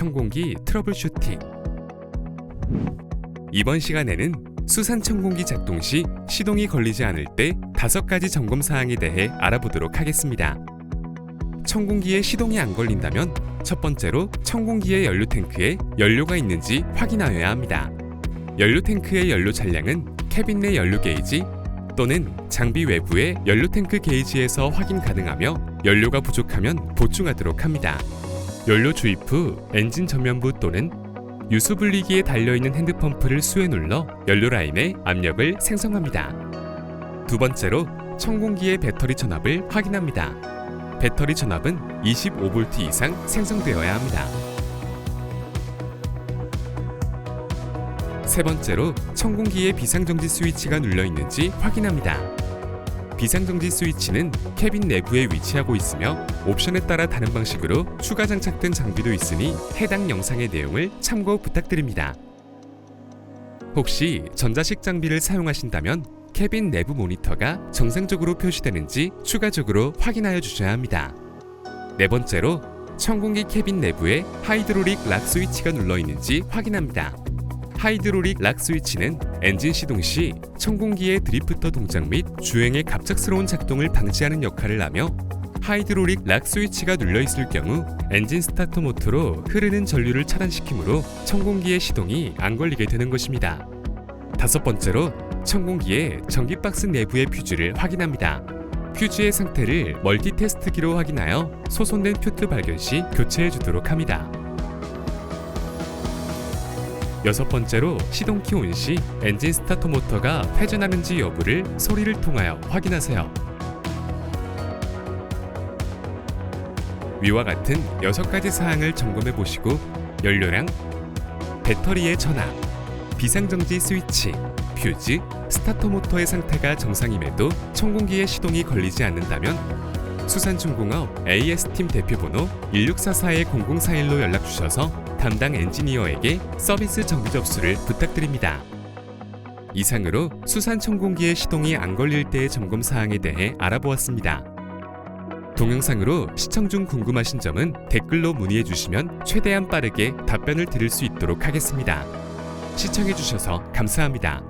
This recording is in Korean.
청공기 트러블 슈팅 이번 시간에는 수산 청공기 작동 시 시동이 걸리지 않을 때 다섯 가지 점검 사항에 대해 알아보도록 하겠습니다. 청공기에 시동이 안 걸린다면 첫 번째로 청공기의 연료 탱크에 연료가 있는지 확인하여야 합니다. 연료 탱크의 연료 잔량은 캐빈 내 연료 게이지 또는 장비 외부의 연료 탱크 게이지에서 확인 가능하며 연료가 부족하면 보충하도록 합니다. 연료 주입 후 엔진 전면부 또는 유수 분리기에 달려있는 핸드펌프를 수에 눌러 연료 라인에 압력을 생성합니다. 두 번째로 청공기의 배터리 전압을 확인합니다. 배터리 전압은 25V 이상 생성되어야 합니다. 세 번째로 청공기의 비상정지 스위치가 눌려 있는지 확인합니다. 비상정지 스위치는 캐빈 내부에 위치하고 있으며 옵션에 따라 다른 방식으로 추가 장착된 장비도 있으니 해당 영상의 내용을 참고 부탁드립니다. 혹시 전자식 장비를 사용하신다면 캐빈 내부 모니터가 정상적으로 표시되는지 추가적으로 확인하여 주셔야 합니다. 네 번째로 청공기 캐빈 내부에 하이드로릭 락 스위치가 눌러 있는지 확인합니다. 하이드로릭 락 스위치는 엔진 시동 시 청공기의 드리프터 동작 및 주행의 갑작스러운 작동을 방지하는 역할을 하며 하이드로릭 락 스위치가 눌려 있을 경우 엔진 스타터 모터로 흐르는 전류를 차단시키므로 청공기의 시동이 안 걸리게 되는 것입니다. 다섯 번째로 청공기의 전기 박스 내부의 퓨즈를 확인합니다. 퓨즈의 상태를 멀티 테스트기로 확인하여 소손된 퓨트 발견 시 교체해 주도록 합니다. 여섯 번째로 시동 키 온 시 엔진 스타터 모터가 회전하는지 여부를 소리를 통하여 확인하세요. 위와 같은 여섯 가지 사항을 점검해 보시고 연료량, 배터리의 전압, 비상정지 스위치, 퓨즈, 스타터 모터의 상태가 정상임에도 청공기의 시동이 걸리지 않는다면 수산중공업 AS팀 대표번호 1644-0041로 연락 주셔서 담당 엔지니어에게 서비스 정비 접수를 부탁드립니다. 이상으로 수산 청공기의 시동이 안 걸릴 때의 점검 사항에 대해 알아보았습니다. 동영상으로 시청 중 궁금하신 점은 댓글로 문의해 주시면 최대한 빠르게 답변을 드릴 수 있도록 하겠습니다. 시청해 주셔서 감사합니다.